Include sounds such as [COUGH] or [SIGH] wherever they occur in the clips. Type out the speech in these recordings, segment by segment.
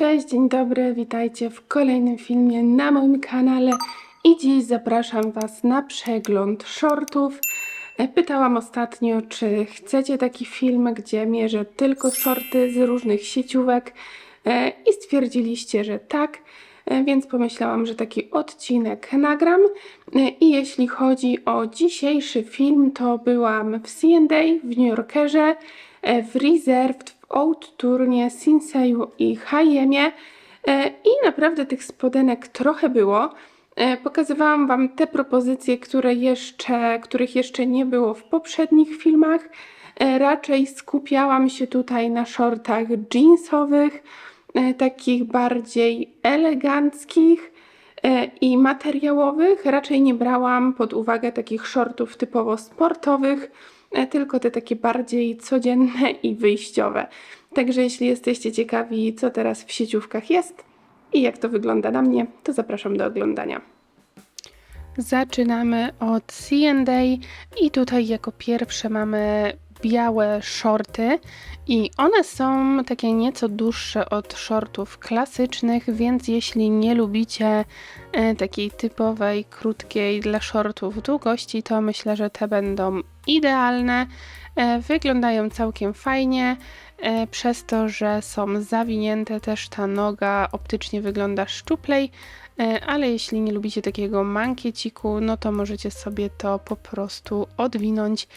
Cześć, dzień dobry, witajcie w kolejnym filmie na moim kanale i dziś zapraszam Was na przegląd shortów. E, Pytałam ostatnio, czy chcecie taki film, gdzie mierzę tylko shorty z różnych sieciówek e, i stwierdziliście, że tak, e, więc pomyślałam, że taki odcinek nagram. I jeśli chodzi o dzisiejszy film, to byłam w C&A w New Yorkerze, w Reserved, w Old Turnie, Sinseju i E, i naprawdę tych spodenek trochę było. E, Pokazywałam Wam te propozycje, które jeszcze, których jeszcze nie było w poprzednich filmach. E, Raczej skupiałam się tutaj na shortach jeansowych, takich bardziej eleganckich i materiałowych. Raczej nie brałam pod uwagę takich shortów typowo sportowych, tylko te takie bardziej codzienne i wyjściowe. Także jeśli jesteście ciekawi, co teraz w sieciówkach jest i jak to wygląda na mnie, to zapraszam do oglądania. Zaczynamy od C&A i tutaj jako pierwsze mamy białe shorty i one są takie nieco dłuższe od shortów klasycznych, więc jeśli nie lubicie e, takiej typowej, krótkiej dla shortów długości, to myślę, że te będą idealne. E, Wyglądają całkiem fajnie, e, przez to, że są zawinięte też ta noga optycznie wygląda szczuplej, E, ale jeśli nie lubicie takiego mankieciku, no to możecie sobie to po prostu odwinąć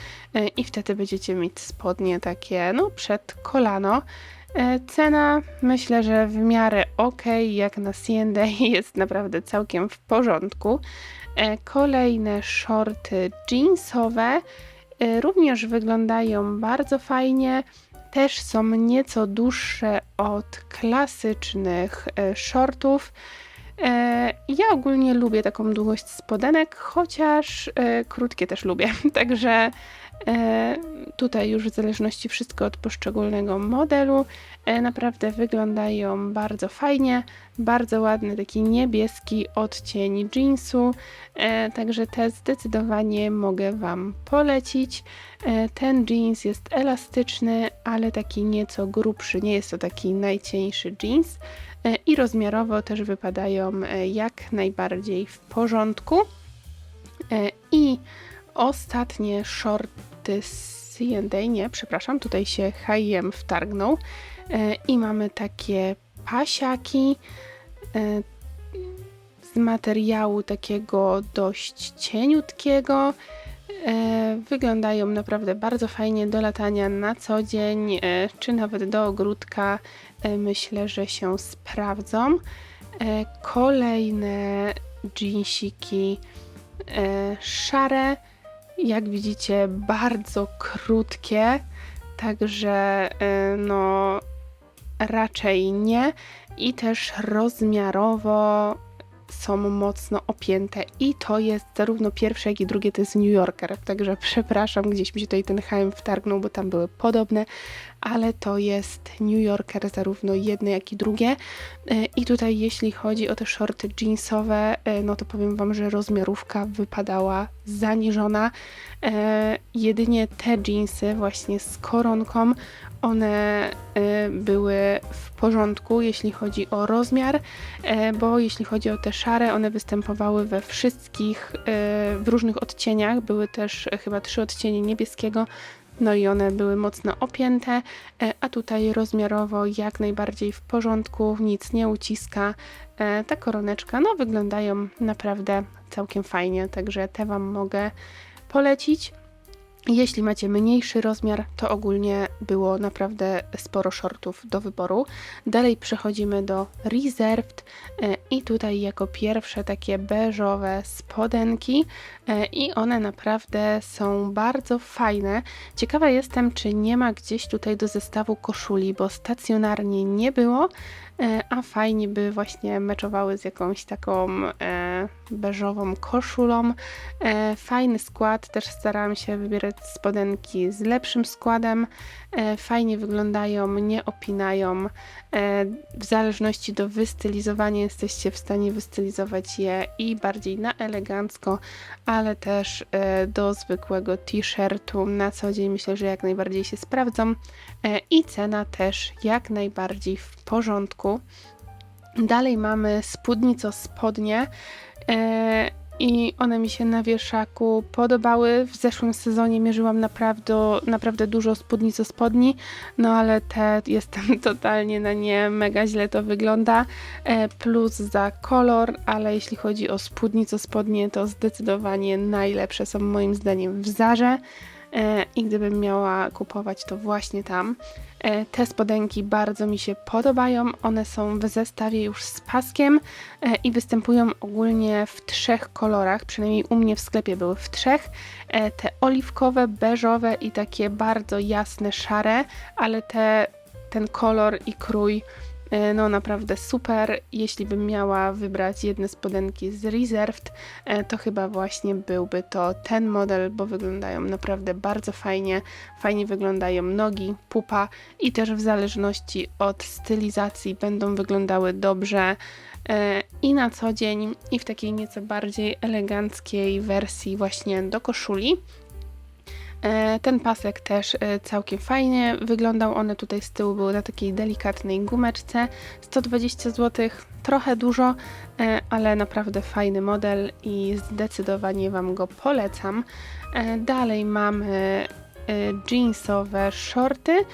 i wtedy będziecie mieć spodnie takie no przed kolano. Cena myślę, że w miarę ok, jak na C&A [LAUGHS] jest naprawdę całkiem w porządku. Kolejne shorty jeansowe również wyglądają bardzo fajnie. Też są nieco dłuższe od klasycznych e, shortów. E, Ja ogólnie lubię taką długość spodenek, chociaż krótkie też lubię. [LAUGHS] Także tutaj już w zależności wszystko od poszczególnego modelu. E, Naprawdę wyglądają bardzo fajnie. Bardzo ładny taki niebieski odcień jeansu. E, Także te zdecydowanie mogę Wam polecić. E, Ten jeans jest elastyczny, ale taki nieco grubszy. Nie jest to taki najcieńszy jeans. E, i rozmiarowo też wypadają e, jak najbardziej w porządku. E, I ostatnie z C&A, nie, przepraszam, tutaj się H&M wtargnął E, i mamy takie pasiaki e, z materiału takiego dość cieniutkiego. E, Wyglądają naprawdę bardzo fajnie do latania na co dzień, czy nawet do ogródka. Myślę, że się sprawdzą. Kolejne jeansiki e, szare. Jak widzicie, bardzo krótkie, także e, no raczej nie. I też rozmiarowo są mocno opięte i to jest zarówno pierwsze, jak i drugie to jest New Yorker, także przepraszam, gdzieś mi się tutaj ten H&M wtargnął, bo tam były podobne, ale to jest New Yorker zarówno jedne, jak i drugie. E, i tutaj jeśli chodzi o te shorty jeansowe, e, no to powiem Wam, że rozmiarówka wypadała zaniżona, E, jedynie te jeansy właśnie z koronką, one e, były w porządku, jeśli chodzi o rozmiar, e, bo jeśli chodzi o te szare, one występowały we wszystkich, e, w różnych odcieniach. Były też chyba trzy odcienie niebieskiego, no i one były mocno opięte, a tutaj rozmiarowo jak najbardziej w porządku, nic nie uciska. Ta koroneczka, no wyglądają naprawdę całkiem fajnie, także te Wam mogę polecić. Jeśli macie mniejszy rozmiar, to ogólnie było naprawdę sporo shortów do wyboru. Dalej przechodzimy do Reserved e, i tutaj jako pierwsze takie beżowe spodenki e, i one naprawdę są bardzo fajne. Ciekawa jestem, czy nie ma gdzieś tutaj do zestawu koszuli, bo stacjonarnie nie było, a fajnie by właśnie meczowały z jakąś taką e, beżową koszulą. E, fajny skład, też starałam się wybierać spodenki z lepszym składem. E, fajnie wyglądają, nie opinają. E, w zależności do wystylizowania jesteście w stanie wystylizować je i bardziej na elegancko, ale też e, do zwykłego t-shirtu na co dzień myślę, że jak najbardziej się sprawdzą. E, I cena też jak najbardziej w porządku. Dalej mamy spódnico spodnie. E, i one mi się na wieszaku podobały. W zeszłym sezonie mierzyłam naprawdę, naprawdę dużo spódnico spodni, no ale te jestem [LAUGHS] totalnie na nie, mega źle to wygląda. E, plus za kolor, ale jeśli chodzi o spódnico spodnie, to zdecydowanie najlepsze są moim zdaniem w Zarze. E, i gdybym miała kupować to właśnie tam. E, te spodenki bardzo mi się podobają, one są w zestawie już z paskiem e, i występują ogólnie w trzech kolorach, przynajmniej u mnie w sklepie były w trzech. Te oliwkowe, beżowe i takie bardzo jasne, szare, ale te, ten kolor i krój E, no naprawdę super. Jeśli bym miała wybrać jedne spodenki z Reserved, e, to chyba właśnie byłby to ten model, bo wyglądają naprawdę bardzo fajnie. Fajnie wyglądają nogi, pupa i też w zależności od stylizacji będą wyglądały dobrze e, i na co dzień, i w takiej nieco bardziej eleganckiej wersji właśnie do koszuli. E, ten pasek też e, całkiem fajnie wyglądał. One tutaj z tyłu były na takiej delikatnej gumeczce. 120 zł, trochę dużo, e, ale naprawdę fajny model i zdecydowanie Wam go polecam. Dalej mamy jeansowe shorty,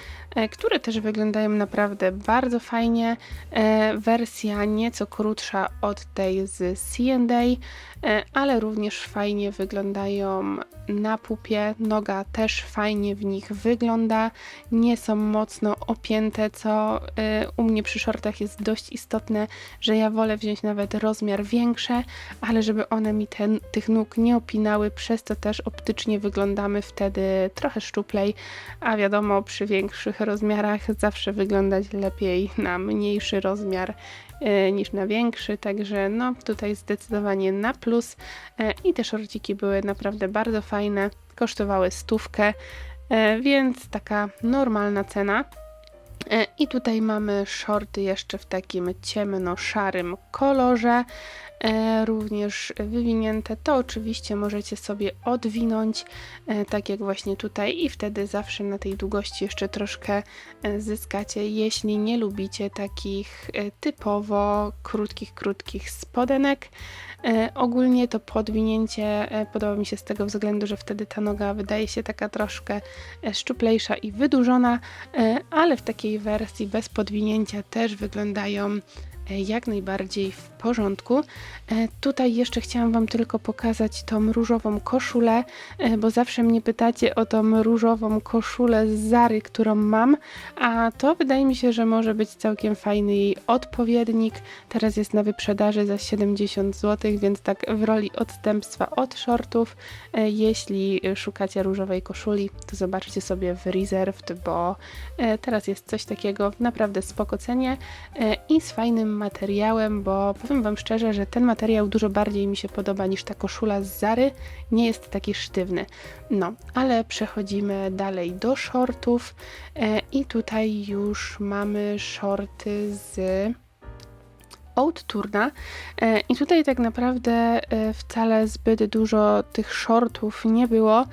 które też wyglądają naprawdę bardzo fajnie. Wersja nieco krótsza od tej z C&A, ale również fajnie wyglądają na pupie, noga też fajnie w nich wygląda, nie są mocno opięte, co y, u mnie przy shortach jest dość istotne, że ja wolę wziąć nawet rozmiar większe, ale żeby one mi ten, tych nóg nie opinały, przez to też optycznie wyglądamy wtedy trochę szczuplej, a wiadomo przy większych rozmiarach zawsze wyglądać lepiej na mniejszy rozmiar E, niż na większy, także no tutaj zdecydowanie na plus e, i te szorciki były naprawdę bardzo fajne, kosztowały stówkę, e, więc taka normalna cena. I tutaj mamy shorty jeszcze w takim ciemno-szarym kolorze, również wywinięte. To oczywiście możecie sobie odwinąć, tak jak właśnie tutaj i wtedy zawsze na tej długości jeszcze troszkę zyskacie, jeśli nie lubicie takich typowo krótkich, krótkich spodenek. Ogólnie to podwinięcie podoba mi się z tego względu, że wtedy ta noga wydaje się taka troszkę szczuplejsza i wydłużona, ale w takiej wersji bez podwinięcia też wyglądają E, jak najbardziej w porządku. E, tutaj jeszcze chciałam Wam tylko pokazać tą różową koszulę, e, bo zawsze mnie pytacie o tą różową koszulę z Zary, którą mam, a to wydaje mi się, że może być całkiem fajny jej odpowiednik. Teraz jest na wyprzedaży za 70 zł, więc tak w roli odstępstwa od shortów. Jeśli szukacie różowej koszuli, to zobaczcie sobie w Reserved, bo teraz jest coś takiego naprawdę spoko cenie i z fajnym materiałem, bo powiem Wam szczerze, że ten materiał dużo bardziej mi się podoba niż ta koszula z Zary. Nie jest taki sztywny. No, ale przechodzimy dalej do shortów e, i tutaj już mamy shorty z Outturna e, i tutaj tak naprawdę e, wcale zbyt dużo tych shortów nie było,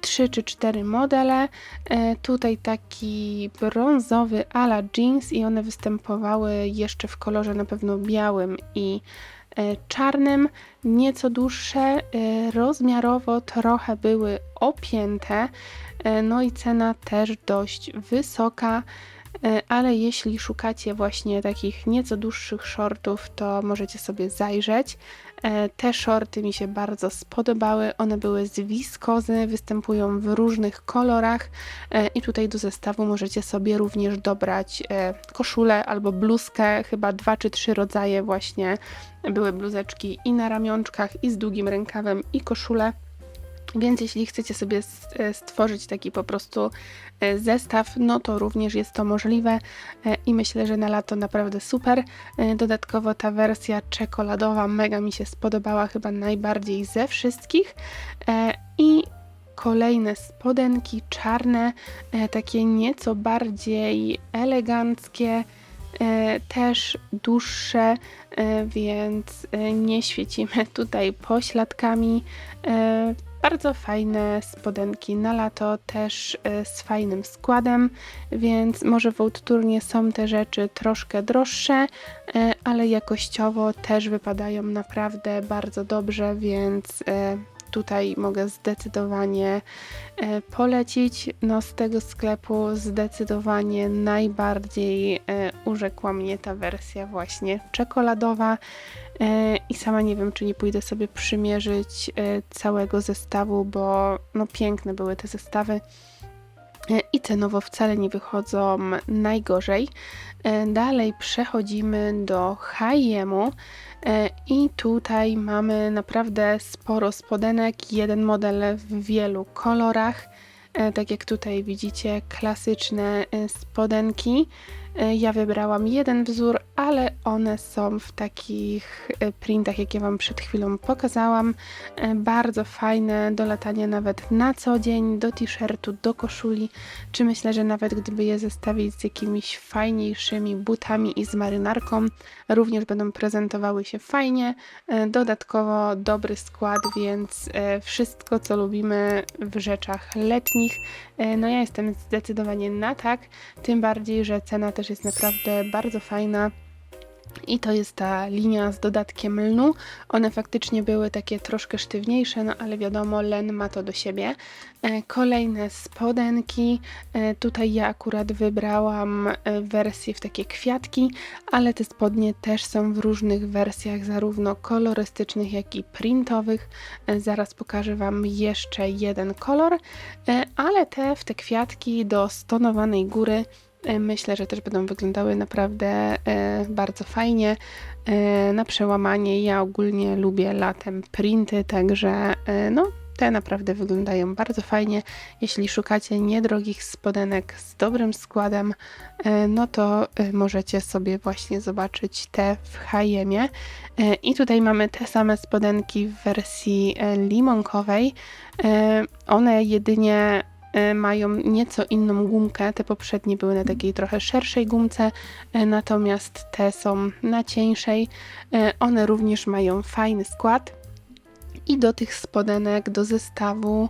trzy czy cztery modele, e, tutaj taki brązowy ala jeans i one występowały jeszcze w kolorze na pewno białym i czarnym, nieco dłuższe, rozmiarowo trochę były opięte, no i cena też dość wysoka. E, ale jeśli szukacie właśnie takich nieco dłuższych shortów, to możecie sobie zajrzeć. E, te shorty mi się bardzo spodobały, one były z wiskozy, występują w różnych kolorach e, i tutaj do zestawu możecie sobie również dobrać koszulę albo bluzkę, chyba dwa czy trzy rodzaje właśnie były bluzeczki i na ramionczkach i z długim rękawem i koszule. Więc jeśli chcecie sobie e, stworzyć taki po prostu e, zestaw, no to również jest to możliwe e, i myślę, że na lato naprawdę super. Dodatkowo ta wersja czekoladowa mega mi się spodobała chyba najbardziej ze wszystkich i kolejne spodenki czarne, takie nieco bardziej eleganckie, też dłuższe, więc nie świecimy tutaj pośladkami Bardzo fajne spodenki na lato, też e, z fajnym składem, więc może w Outturnie są te rzeczy troszkę droższe, e, ale jakościowo też wypadają naprawdę bardzo dobrze, więc e, tutaj mogę zdecydowanie e, polecić. No z tego sklepu zdecydowanie najbardziej e, urzekła mnie ta wersja właśnie czekoladowa e, i sama nie wiem, czy nie pójdę sobie przymierzyć całego zestawu, bo no piękne były te zestawy i cenowo wcale nie wychodzą najgorzej. Dalej przechodzimy do H&M-u. E, I tutaj mamy naprawdę sporo spodenek, jeden model w wielu kolorach. E, tak jak tutaj widzicie, klasyczne e, spodenki. E, ja wybrałam jeden wzór, ale one są w takich e, printach, jakie Wam przed chwilą pokazałam. E, bardzo fajne do latania nawet na co dzień, do t-shirtu, do koszuli, czy myślę, że nawet gdyby je zestawić z jakimiś fajniejszymi butami i z marynarką, również będą prezentowały się fajnie. Dodatkowo dobry skład, więc wszystko co lubimy w rzeczach letnich, no ja jestem zdecydowanie na tak, tym bardziej, że cena też też jest naprawdę bardzo fajna. I to jest ta linia z dodatkiem lnu. One faktycznie były takie troszkę sztywniejsze, no ale wiadomo, len ma to do siebie. E, kolejne spodenki. E, tutaj ja akurat wybrałam e, wersję w takie kwiatki, ale te spodnie też są w różnych wersjach, zarówno kolorystycznych, jak i printowych. Zaraz pokażę Wam jeszcze jeden kolor, ale te w te kwiatki do stonowanej góry myślę, że też będą wyglądały naprawdę e, bardzo fajnie. E, na przełamanie ja ogólnie lubię latem printy, także no, te naprawdę wyglądają bardzo fajnie. Jeśli szukacie niedrogich spodenek z dobrym składem, no to możecie sobie właśnie zobaczyć te w H&Mie. I tutaj mamy te same spodenki w wersji limonkowej. One jedynie E, mają nieco inną gumkę. Te poprzednie były na takiej trochę szerszej gumce, e, natomiast te są na cieńszej. E, one również mają fajny skład. I do tych spodenek, do zestawu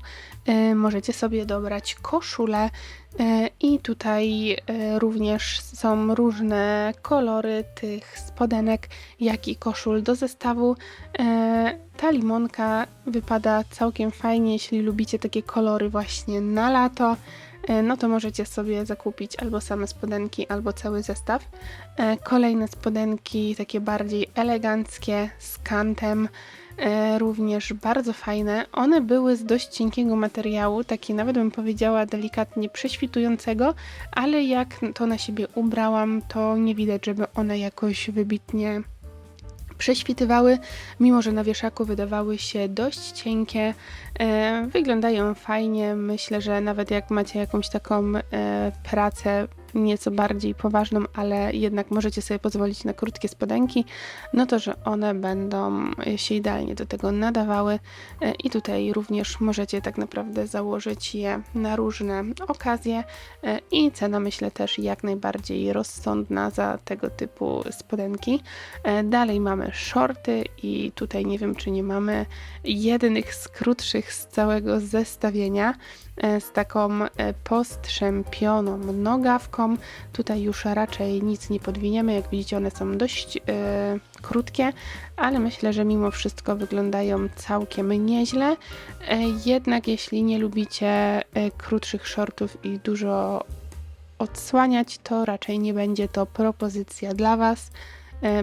y, możecie sobie dobrać koszulę y, i tutaj y, również są różne kolory tych spodenek, jak i koszul do zestawu. Ta limonka wypada całkiem fajnie, jeśli lubicie takie kolory właśnie na lato no to możecie sobie zakupić albo same spodenki, albo cały zestaw. Kolejne spodenki, takie bardziej eleganckie, z kantem, również bardzo fajne. One były z dość cienkiego materiału, taki nawet bym powiedziała delikatnie prześwitującego, ale jak to na siebie ubrałam, to nie widać, żeby one jakoś wybitnie prześwitywały, mimo że na wieszaku wydawały się dość cienkie. E, wyglądają fajnie. Myślę, że nawet jak macie jakąś taką e, pracę nieco bardziej poważną, ale jednak możecie sobie pozwolić na krótkie spodenki, no to, że one będą się idealnie do tego nadawały i tutaj również możecie tak naprawdę założyć je na różne okazje i cena myślę też jak najbardziej rozsądna za tego typu spodenki. Dalej mamy shorty i tutaj nie wiem czy nie mamy jednych z krótszych z całego zestawienia. E, z taką e, postrzępioną nogawką. Tutaj już raczej nic nie podwiniemy, jak widzicie one są dość e, krótkie, ale myślę, że mimo wszystko wyglądają całkiem nieźle. Jednak jeśli nie lubicie krótszych shortów i dużo odsłaniać, to raczej nie będzie to propozycja dla Was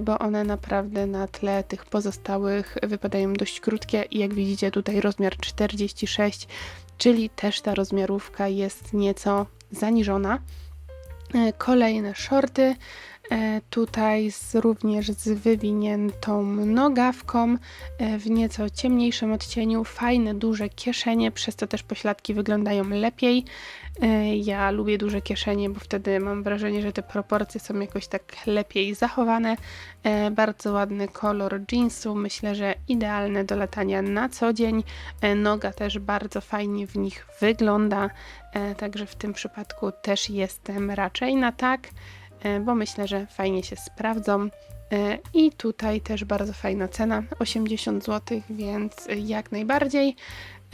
bo one naprawdę na tle tych pozostałych wypadają dość krótkie i jak widzicie tutaj rozmiar 46 czyli też ta rozmiarówka jest nieco zaniżona. E, kolejne shorty, e, tutaj z, również z wywiniętą nogawką e, w nieco ciemniejszym odcieniu, fajne duże kieszenie, przez to też pośladki wyglądają lepiej. Ja lubię duże kieszenie, bo wtedy mam wrażenie, że te proporcje są jakoś tak lepiej zachowane. Bardzo ładny kolor jeansu, myślę, że idealne do latania na co dzień. Noga też bardzo fajnie w nich wygląda. E, także w tym przypadku też jestem raczej na tak, e, bo myślę, że fajnie się sprawdzą. E, I tutaj też bardzo fajna cena 80 zł, więc jak najbardziej.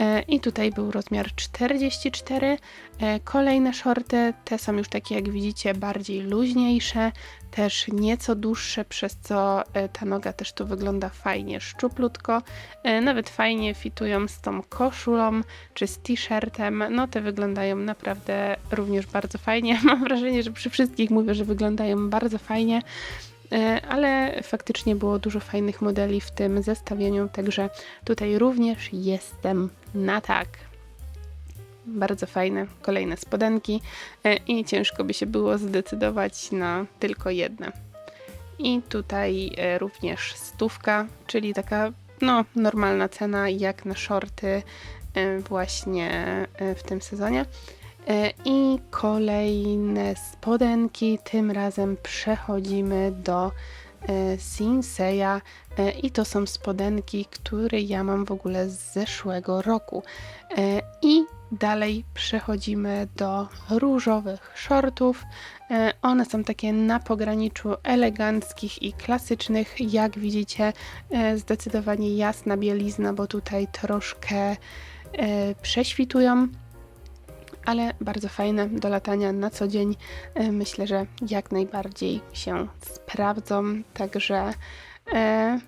E, I tutaj był rozmiar 44. E, Kolejne shorty, te są już takie jak widzicie bardziej luźniejsze, też nieco dłuższe, przez co e, ta noga też tu wygląda fajnie szczuplutko. Nawet fajnie fitują z tą koszulą czy z t-shirtem. No te wyglądają naprawdę również bardzo fajnie. [LAUGHS] Mam wrażenie, że przy wszystkich mówię, że wyglądają bardzo fajnie. E, ale faktycznie było dużo fajnych modeli w tym zestawieniu, także tutaj również jestem na tak. Bardzo fajne kolejne spodenki e, i ciężko by się było zdecydować na tylko jedne. I tutaj e, również stówka, czyli taka no, normalna cena jak na shorty właśnie w tym sezonie. E, I kolejne spodenki. Tym razem przechodzimy do e, Sinseya e, i to są spodenki, które ja mam w ogóle z zeszłego roku. I dalej przechodzimy do różowych shortów. One są takie na pograniczu eleganckich i klasycznych. Jak widzicie, zdecydowanie jasna bielizna, bo tutaj troszkę prześwitują ale bardzo fajne do latania na co dzień. E, Myślę, że jak najbardziej się sprawdzą, także e,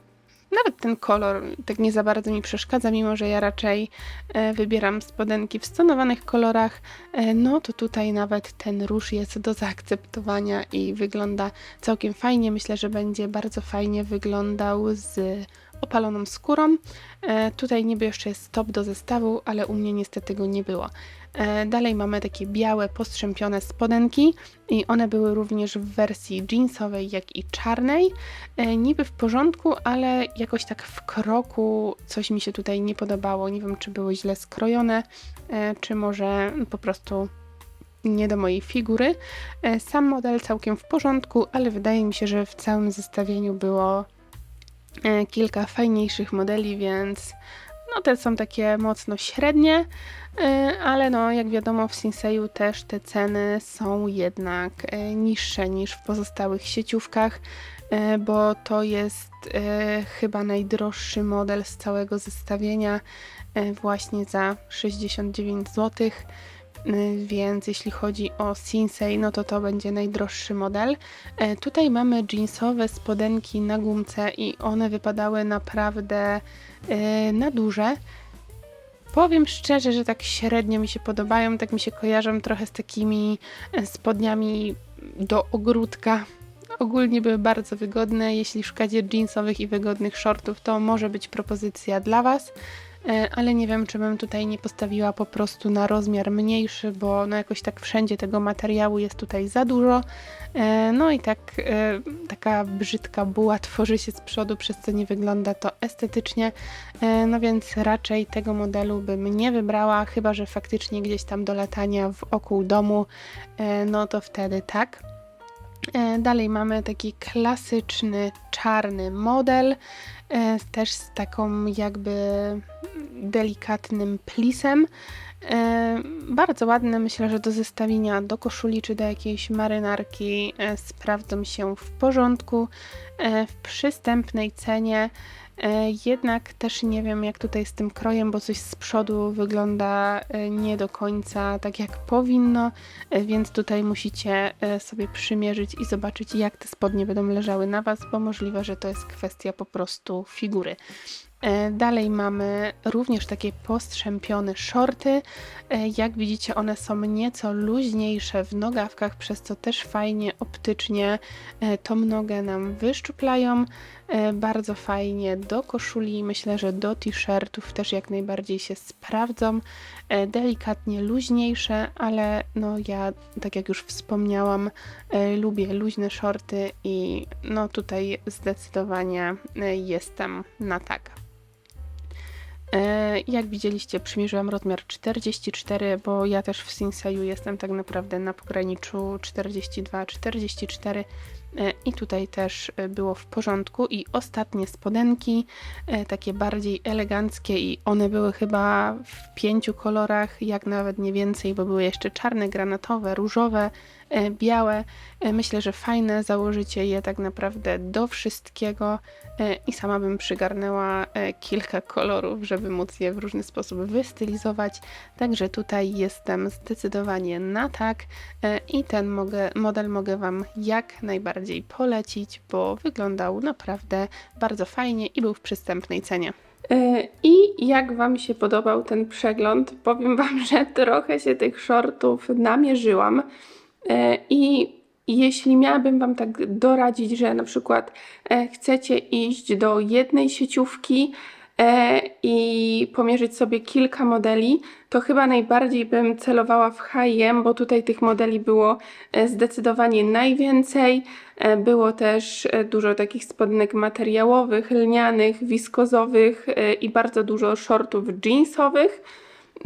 nawet ten kolor tak nie za bardzo mi przeszkadza, mimo że ja raczej e, wybieram spodenki w stonowanych kolorach, e, no to tutaj nawet ten róż jest do zaakceptowania i wygląda całkiem fajnie. Myślę, że będzie bardzo fajnie wyglądał z opaloną skórą. E, tutaj niby jeszcze jest top do zestawu, ale u mnie niestety go nie było. E, Dalej mamy takie białe, postrzępione spodenki i one były również w wersji jeansowej, jak i czarnej. E, Niby w porządku, ale jakoś tak w kroku coś mi się tutaj nie podobało. Nie wiem, czy były źle skrojone, e, czy może po prostu nie do mojej figury. E, Sam model całkiem w porządku, ale wydaje mi się, że w całym zestawieniu było kilka fajniejszych modeli, więc no te są takie mocno średnie, e, ale no jak wiadomo w Sinseyu też te ceny są jednak e, niższe niż w pozostałych sieciówkach, e, bo to jest e, chyba najdroższy model z całego zestawienia e, właśnie za 69 zł. Y, Więc jeśli chodzi o Sinsei, no to to będzie najdroższy model. E, Tutaj mamy jeansowe spodenki na gumce i one wypadały naprawdę e, na duże. Powiem szczerze, że tak średnio mi się podobają, tak mi się kojarzą trochę z takimi e, spodniami do ogródka. Ogólnie były bardzo wygodne. Jeśli szukacie jeansowych i wygodnych shortów, to może być propozycja dla Was. E, ale nie wiem, czy bym tutaj nie postawiła po prostu na rozmiar mniejszy, bo no jakoś tak wszędzie tego materiału jest tutaj za dużo. E, No i tak e, taka brzydka buła tworzy się z przodu, przez co nie wygląda to estetycznie. No więc raczej tego modelu bym nie wybrała, chyba że faktycznie gdzieś tam do latania wokół domu, no to wtedy tak. E, Dalej mamy taki klasyczny czarny model, e, też z taką jakby delikatnym plisem. E, Bardzo ładne, myślę, że do zestawienia do koszuli czy do jakiejś marynarki e, sprawdzą się w porządku. E, W przystępnej cenie Jednak też nie wiem, jak tutaj z tym krojem, bo coś z przodu wygląda nie do końca tak, jak powinno, więc tutaj musicie sobie przymierzyć i zobaczyć, jak te spodnie będą leżały na Was, bo możliwe, że to jest kwestia po prostu figury. E, Dalej mamy również takie postrzępione shorty. E, Jak widzicie, one są nieco luźniejsze w nogawkach, przez co też fajnie optycznie e, tą nogę nam wyszczuplają. E, Bardzo fajnie do koszuli, myślę, że do t-shirtów też jak najbardziej się sprawdzą. E, Delikatnie luźniejsze, ale no ja, tak jak już wspomniałam, e, lubię luźne shorty i no tutaj zdecydowanie jestem na tak. Jak widzieliście, przymierzyłam rozmiar 44, bo ja też w Sinseyu jestem tak naprawdę na pograniczu 42-44, E, I tutaj też e, było w porządku. I ostatnie spodenki, e, takie bardziej eleganckie, i one były chyba w pięciu kolorach, jak nawet nie więcej, bo były jeszcze czarne, granatowe, różowe, e, białe. E, Myślę, że fajne, założycie je tak naprawdę do wszystkiego e, i sama bym przygarnęła e, kilka kolorów, żeby móc je w różny sposób wystylizować. Także tutaj jestem zdecydowanie na tak e, i ten mogę, model mogę Wam jak najbardziej polecić, bo wyglądał naprawdę bardzo fajnie i był w przystępnej cenie. E, I jak Wam się podobał ten przegląd? Powiem Wam, [LAUGHS] że trochę się tych shortów namierzyłam. E, I jeśli miałabym Wam tak doradzić, że na przykład e, chcecie iść do jednej sieciówki i pomierzyć sobie kilka modeli, to chyba najbardziej bym celowała w H&M, bo tutaj tych modeli było e, zdecydowanie najwięcej. E, Było też e, dużo takich spodnek materiałowych, lnianych, wiskozowych e, i bardzo dużo shortów jeansowych.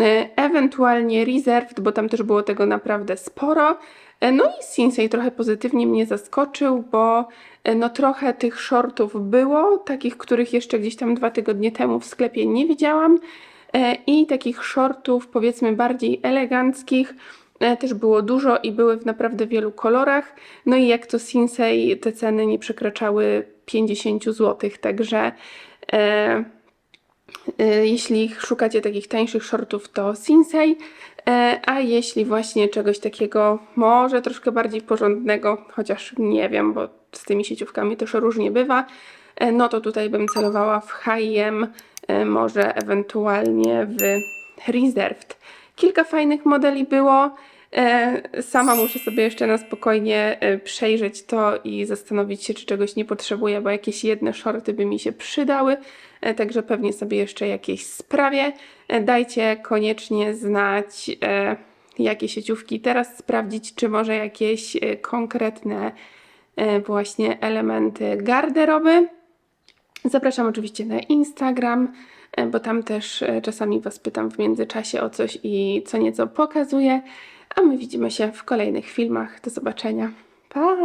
E, Ewentualnie Reserved, bo tam też było tego naprawdę sporo. E, No i Sinsei trochę pozytywnie mnie zaskoczył, bo e, no trochę tych shortów było, takich, których jeszcze gdzieś tam dwa tygodnie temu w sklepie nie widziałam. E, I takich shortów powiedzmy bardziej eleganckich też było dużo i były w naprawdę wielu kolorach. No i jak to Sinsei, te ceny nie przekraczały 50 zł, także e, E, Jeśli szukacie takich tańszych shortów, to Sinsei, a jeśli właśnie czegoś takiego może troszkę bardziej porządnego, chociaż nie wiem, bo z tymi sieciówkami też różnie bywa, e, no to tutaj bym celowała w H&M, e, może ewentualnie w Reserved. Kilka fajnych modeli było. E, Sama muszę sobie jeszcze na spokojnie e, przejrzeć to i zastanowić się, czy czegoś nie potrzebuję, bo jakieś jedne shorty by mi się przydały. E, Także pewnie sobie jeszcze jakieś sprawię. Dajcie koniecznie znać, jakie sieciówki teraz sprawdzić, czy może jakieś konkretne właśnie elementy garderoby. Zapraszam oczywiście na Instagram, bo tam też czasami Was pytam w międzyczasie o coś i co nieco pokazuję. A my widzimy się w kolejnych filmach. Do zobaczenia. Pa!